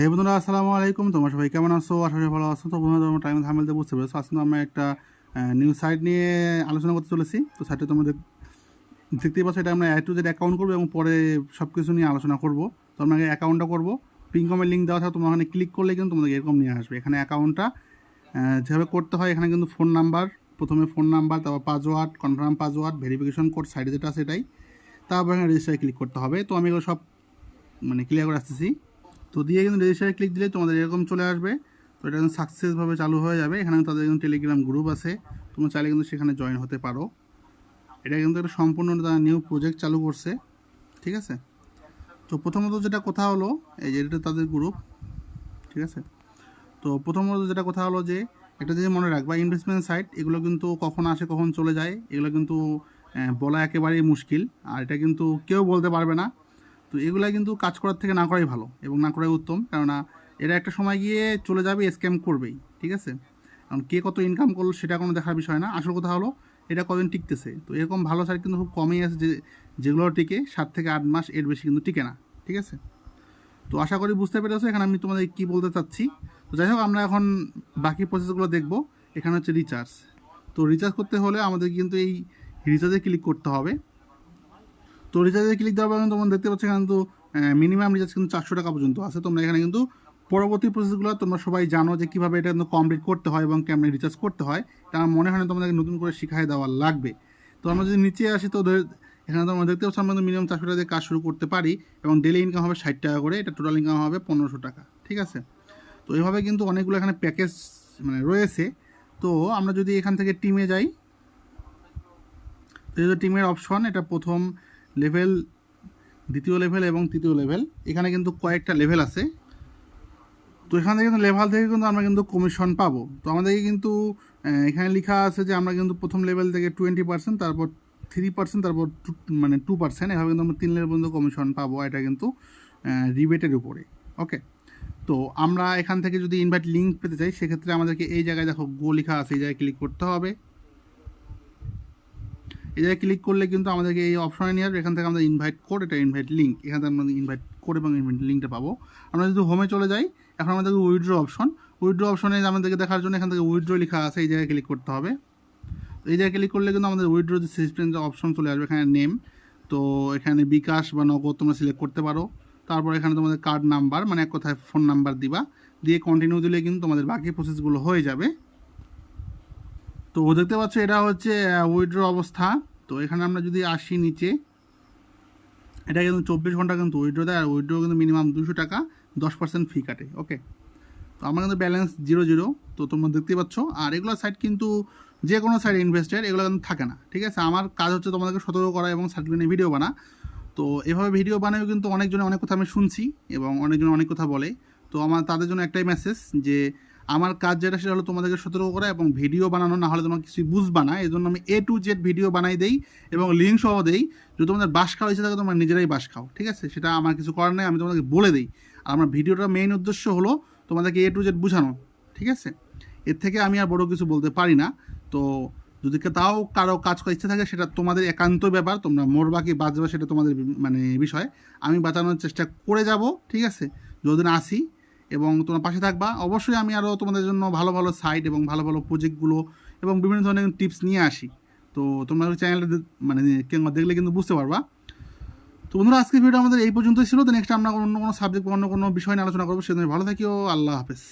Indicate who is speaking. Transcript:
Speaker 1: হে বন্ধুরা, আসসালামু আলাইকুম। তোমার সবাই কেমন আছো? আশা করি ভালো আছো। তো বন্ধুরা, তোমার টাইম থামেলতে বুঝতে পেরেছ। আজকে আমরা একটা নিউ সাইট নিয়ে আলোচনা করতে চলেছি। তো সাইটে তোমাদের দেখ- দেখতেই পাচ্ছ, এটা আমরা অ্যাড টু জেড অ্যাকাউন্ট করব এবং পরে সব কিছু নিয়ে আলোচনা করব। তো আমরা অ্যাকাউন্টটা করব। পিনকমের লিঙ্ক দেওয়া থাকে তোমরা ওখানে ক্লিক করলে কিন্তু তোমাদের এরকম নিয়ে আসবে। এখানে অ্যাকাউন্টটা যেভাবে করতে হয়, এখানে কিন্তু ফোন নাম্বার প্রথমে ফোন নাম্বার তারপর password confirm password verification code সাইডে যেটা সেটাই তারপর এখানে রেজিস্টারে ক্লিক করতে হবে। তো আমি এগুলো সব মানে ক্লিয়ার করে আসতেছি। তো দিয়ে কিন্তু রেজিস্টারে ক্লিক দিলে তোমাদের এরকম চলে আসবে। তো এটা কিন্তু সাকসেসভাবে চালু হয়ে যাবে। এখানে তাদের কিন্তু টেলিগ্রাম গ্রুপ আছে। তোমরা চাইলে কিন্তু সেখানে জয়েন হতে পারো। এটা কিন্তু একটা সম্পূর্ণ তারা নিউ প্রজেক্ট চালু করছে। ঠিক আছে? তো প্রথমত যেটা কথা হলো, এই যে এটা তাদের গ্রুপ ঠিক আছে? তো প্রথমত যেটা কথা হলো যে এটা যদি মনে রাখবা ইনভেস্টমেন্ট সাইট এগুলো কিন্তু কখন আসে, কখন চলে যায়, এগুলো কিন্তু বলা একেবারেই মুশকিল। আর এটা কিন্তু কেউ বলতে পারবে না। তো এগুলা কিন্তু কাজ করার থেকে না করাই ভালো এবং না করাই উত্তম। কেননা এরা একটা সময় গিয়ে চলে যাবে স্ক্যাম করবেই, ঠিক আছে? কারণ কে কত ইনকাম করল সেটা কোনো দেখার বিষয় না। আসল কথা হলো, এটা কদিন টিকতেছে। তো এরকম ভালো সাইট কিন্তু খুব কমই আছে যে, যেগুলো টিকে, সাত থেকে আট মাস এর বেশি কিন্তু টিকে না, ঠিক আছে? তো আশা করি বুঝতে পেরেছ, এখানে আমি তোমাদের কি বলতে চাচ্ছি। তো যাই হোক, আমরা এখন বাকি প্রসেসগুলো দেখব। এখানে হচ্ছে রিচার্জ তো রিচার্জ করতে হলে আমাদের কিন্তু এই রিচার্জে ক্লিক করতে হবে। তো রিচার্জে ক্লিক দেওয়ার পর তোমরা দেখতে পাচ্ছ এখানে কিন্তু মিনিমাম রিচার্জ কিন্তু চারশো টাকা পর্যন্ত আছে। তোমরা এখানে কিন্তু পরবর্তী প্রসেসগুলো তোমরা সবাই জানো যে কীভাবে এটা কিন্তু কমপ্লিট করতে হয় এবং কেমন রিচার্জ করতে হয়। আমার মনে হয় না তোমাদেরকে নতুন করে শিখাই দেওয়া লাগবে। তো আমরা যদি নিচে আসি, তো এখানে তোমরা দেখতে পাচ্ছ আমরা মিনিমাম চারশো টাকা দিয়ে কাজ শুরু করতে পারি এবং ডেলি ইনকাম হবে ষাট টাকা করে, এটা টোটাল ইনকাম হবে পনেরোশো টাকা, ঠিক আছে? তো এইভাবে কিন্তু অনেকগুলো এখানে প্যাকেজ মানে রয়েছে। তো আমরা যদি এখান থেকে টিমে যাই টিমের অপশন এটা প্রথম লেভেল দ্বিতীয় লেভেল এবং তৃতীয় লেভেল এখানে কিন্তু কয়েকটা লেভেল আছে। তো এখান থেকে কিন্তু লেভেল থেকে কিন্তু আমরা কিন্তু কমিশন পাবো। তো আমাদেরকে কিন্তু এখানে লেখা আছে যে আমরা কিন্তু প্রথম লেভেল থেকে টোয়েন্টি পার্সেন্ট তারপর থ্রি পার্সেন্ট তারপর টু- মানে টু পার্সেন্ট এভাবে কিন্তু আমরা তিন লেভেল পর্যন্ত কমিশন পাবো এটা কিন্তু রিবেটের উপরে। ওকে তো আমরা এখান থেকে যদি ইনভাইট লিঙ্ক পেতে চাই, সেক্ষেত্রে আমাদেরকে এই জায়গায় দেখো গো লেখা আছে, এই জায়গায় ক্লিক করতে হবে। এই জায়গায় ক্লিক করলে কিন্তু আমাদেরকে এই অপশনে নিয়ে এখান থেকে আমাদের ইনভাইট কোড এটা ইনভাইট লিঙ্ক এখান থেকে আমরা ইনভাইট কোড এবং ইনভাইট লিঙ্কটা পাবো। আমরা যদি হোমে চলে যাই, এখন আমাদের উইড্রো অপশন উইড্রো অপশনে আমাদেরকে দেখার জন্য এখান থেকে উইথড্র লেখা আছে, এই জায়গায় ক্লিক করতে হবে। তো এই জায়গায় ক্লিক করলে কিন্তু আমাদের উইথড্র যে সিস্টেম যে অপশন চলে আসবে, এখানে নেম তো এখানে বিকাশ বা নগদ তোমরা সিলেক্ট করতে পারো। তারপর এখানে তোমাদের কার্ড নাম্বার মানে এক কথায় ফোন নাম্বার দিবা। দিয়ে কন্টিনিউ দিলে কিন্তু তোমাদের বাকি প্রসেসগুলো হয়ে যাবে। তো দেখতে পাচ্ছ এটা হচ্ছে উইথড্র অবস্থা। তো এখানে আমরা যদি আসি নিচে, এটা কিন্তু চব্বিশ ঘণ্টা কিন্তু উইড্রো দেয়, আর উইড্রো কিন্তু মিনিমাম দুশো টাকা, দশ পার্সেন্ট ফি কাটে ওকে তো আমার কিন্তু ব্যালেন্স জিরো জিরো তো তোমরা দেখতে পাচ্ছ। আর এগুলো সাইট কিন্তু যে কোনো সাইট ইনভেস্টেড এগুলো কিন্তু থাকে না, ঠিক আছে? আমার কাজ হচ্ছে তোমাদেরকে সতর্ক করা এবং সার্টিফিকেট ভিডিও বানা। তো এভাবে ভিডিও বানায়ও কিন্তু অনেকজনে অনেক কথা আমি শুনছি এবং অনেকজনে অনেক কথা বলে। তো আমার তাদের জন্য একটাই মেসেজ যে আমার কাজ যেটা সেটা হলো তোমাদেরকে সতর্ক করা এবং ভিডিও বানানো, না হলে তোমার কিছুই বুঝবা না। এই জন্য আমি এ টু জেড ভিডিও বানাই দেই এবং লিঙ্ক সহ দেই। যদি তোমাদের বাস খাওয়া ইচ্ছে থাকে, তোমরা নিজেরাই বাস খাও, ঠিক আছে? সেটা আমার কিছু করার নেই, আমি তোমাদেরকে বলে দিই। আর আমার ভিডিওটার মেইন উদ্দেশ্য হলো তোমাদেরকে এ টু জেড বোঝানো, ঠিক আছে? এর থেকে আমি আর বড় কিছু বলতে পারি না। তো যদি তাও কারও কাজ করার ইচ্ছা থাকে, সেটা তোমাদের একান্ত ব্যাপার, তোমরা মরবা কি বাঁচবা সেটা তোমাদের মানে বিষয়। আমি বাঁচানোর চেষ্টা করে যাব, ঠিক আছে? যতদিন আসি এবং তোমরা পাশে থাকবা। অবশ্যই আমি আরও তোমাদের জন্য ভালো ভালো সাইট এবং ভালো ভালো প্রজেক্টগুলো এবং বিভিন্ন ধরনের টিপস নিয়ে আসি। তো তোমরা চ্যানেলটা মানে দেখলে কিন্তু বুঝতে পারবা। তো বন্ধুরা আজকে ভিডিও আমাদের এই পর্যন্তই ছিল। তো নেক্সট আমরা অন্য কোনো সাবজেক্ট বা অন্য কোনো বিষয় নিয়ে আলোচনা করব সেজন্য ভালো থাকিও। আল্লাহ হাফেজ।